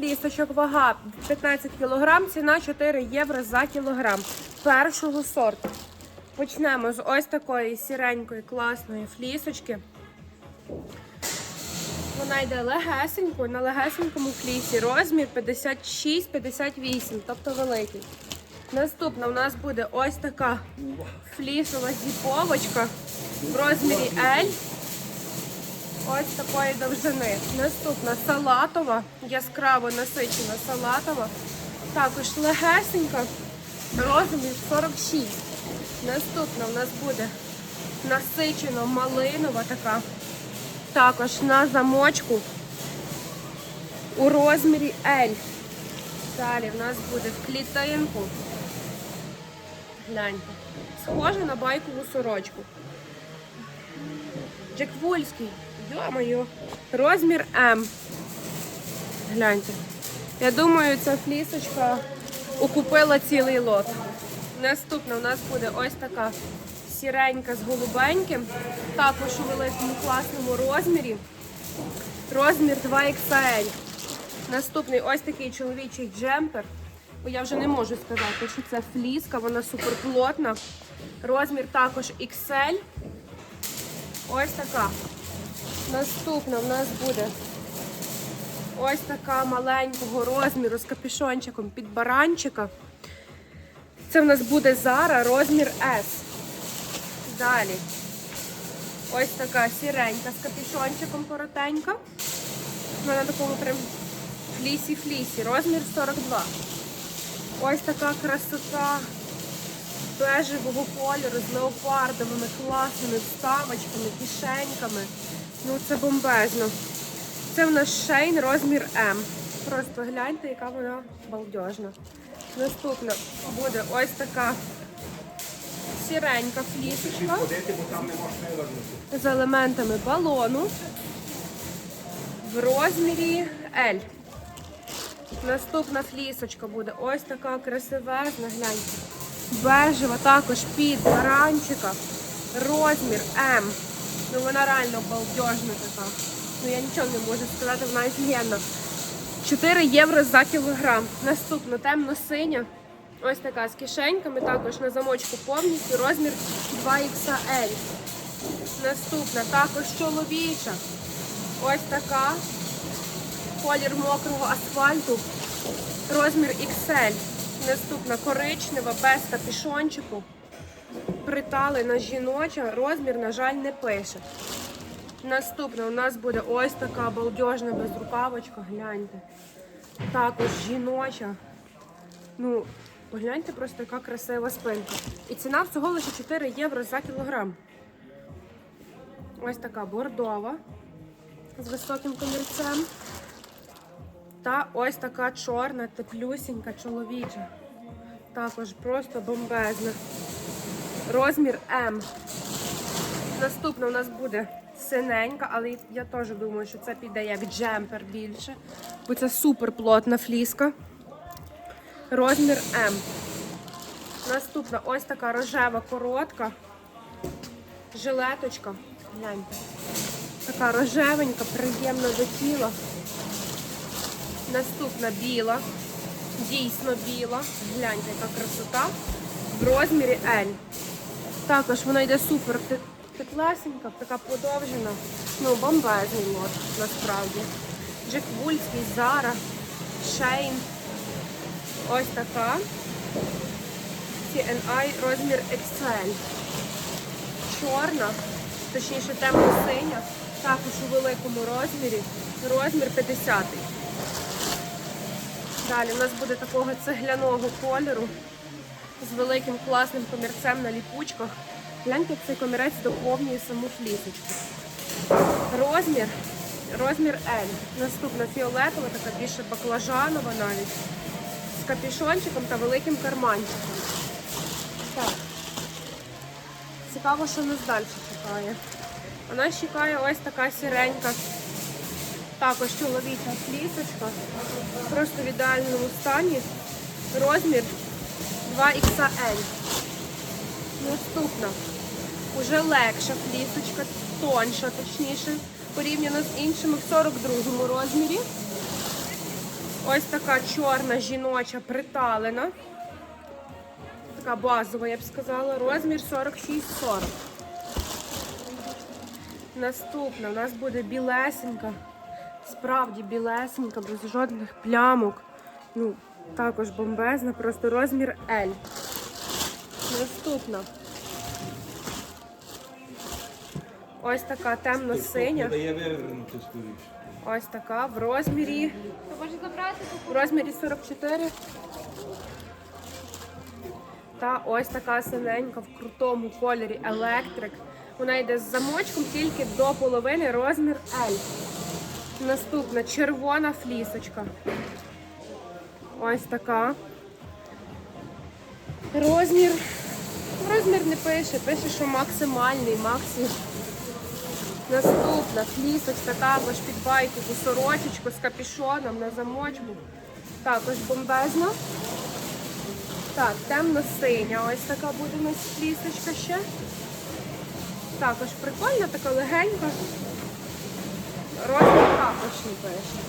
флісочок, вага 15 кг, ціна 4 євро за кілограм. Першого сорту. Почнемо з ось такої сіренької класної флісочки. Вона йде легесенько, на легесенькому флісі. Розмір 56-58, тобто великий. Наступна у нас буде ось така флісова зіповочка в розмірі L. Ось такої довжини. Наступна салатова, яскраво насичена салатова. Також легесенька, розмір 46. Наступна у нас буде насичено малинова така. Також на замочку у розмірі L. Далі в нас буде в клітинку. Гляньте. Схоже на байкову сорочку. Джек Вольський. Йо-моє. Розмір М. Гляньте. Я думаю, ця флісочка окупила цілий лот. Наступна у нас буде ось така сіренька з голубеньким. Також у великому класному розмірі. Розмір 2XL. Наступний ось такий чоловічий джемпер. Бо я вже не можу сказати, що це фліска, вона суперплотна. Розмір також XL. Ось така. Наступна в нас буде ось така маленького розміру з капюшончиком під баранчика. Це в нас буде Zara, розмір S. Далі. Ось така сіренька з капюшончиком коротенька. Вона на такому прям флісі-флісі. Розмір 42. Ось така красота бежевого кольору з леопардовими класними вставочками, кишеньками. Ну це бомбезно. Це в нас шейн розмір М. Просто гляньте, яка вона балдежна. Наступна буде ось така сіренька флісочка з елементами балону в розмірі L. Наступна флісочка буде ось така красивезна, гляньте. Бежева, також під баранчика. Розмір М. Ну вона реально балдежна така. Ну я нічого не можу сказати, вона офігенна. 4 євро за кілограм. Наступна темно-синя. Ось така з кишеньками, також на замочку повністю. Розмір 2XL. Наступна також чоловіча. Ось така. Колір мокрого асфальту. Розмір XL. Наступна коричнева, без капішончику. Приталена жіноча. Розмір, на жаль, не пише. Наступна у нас буде ось така балдежна безрукавочка. Гляньте. Також жіноча. Ну, погляньте просто, яка красива спинка. І ціна всього лише 4 євро за кілограм. Ось така бордова з високим комірцем. Та ось така чорна, теплюсінька, чоловіча. Також просто бомбезна. Розмір М. Наступна у нас буде синенька, але я теж думаю, що це піде як джемпер більше. Бо це супер плотна фліска. Розмір М. Наступна ось така рожева коротка. Жилеточка. Гляньте. Така рожевенька, приємна до тіла. Наступна біла. Дійсно біла. Гляньте, яка красота. В розмірі L. Також вона йде супер те- теплесенька, така подовжена. Ну, бомбезний мод, насправді. Джек Вульський, Зара, Шейн. Ось така. CNI розмір XL. Чорна, точніше темно-синя, також у великому розмірі, розмір 50. Далі у нас буде такого цегляного кольору з великим класним комірцем на ліпучках. Гляньте, як цей комірець доповнює саму флісочку. Розмір, розмір L. Наступна фіолетова, така більше баклажанова навіть. З капюшончиком та великим карманчиком. Так. Цікаво, що нас далі чекає. У нас чекає ось така сіренька. Також чоловіча флісочка. Просто в ідеальному стані. Розмір 2XL. Наступна. Уже легша флісочка, тонша, точніше, порівняно з іншими в 42 розмірі. Ось така чорна жіноча приталена. Така базова, я б сказала. Розмір 46-40. Наступна у нас буде білесенька. Справді білесенька, без жодних плямок. Ну, також бомбезна, просто розмір L. Наступна. Ось така темно-синя. Ось така в розмірі. В розмірі 44. Та ось така синенька в крутому кольорі електрик. Вона йде з замочком тільки до половини розмір L. Наступна червона флісочка. Ось така. Розмір. Розмір не пише, пише, що максимальний, максимум. Наступна флісочка також під байкову сорочечку з капішоном на замочку. Також бомбезна. Так, темно-синя. Ось така буде у нас флісочка ще. Також прикольна, така легенька. Розмір не пише.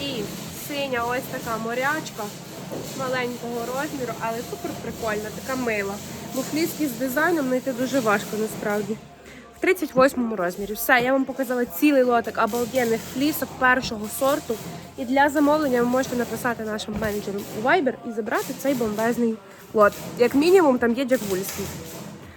І синя ось така морячка маленького розміру, але супер прикольна, така мила. Бо фліски з дизайном знайти дуже важко насправді. В 38 розмірі. Все, я вам показала цілий лотик обалденних флісок першого сорту. І для замовлення ви можете написати нашим менеджерам у Viber і забрати цей бомбезний лот. Як мінімум, там є Джек Вульський.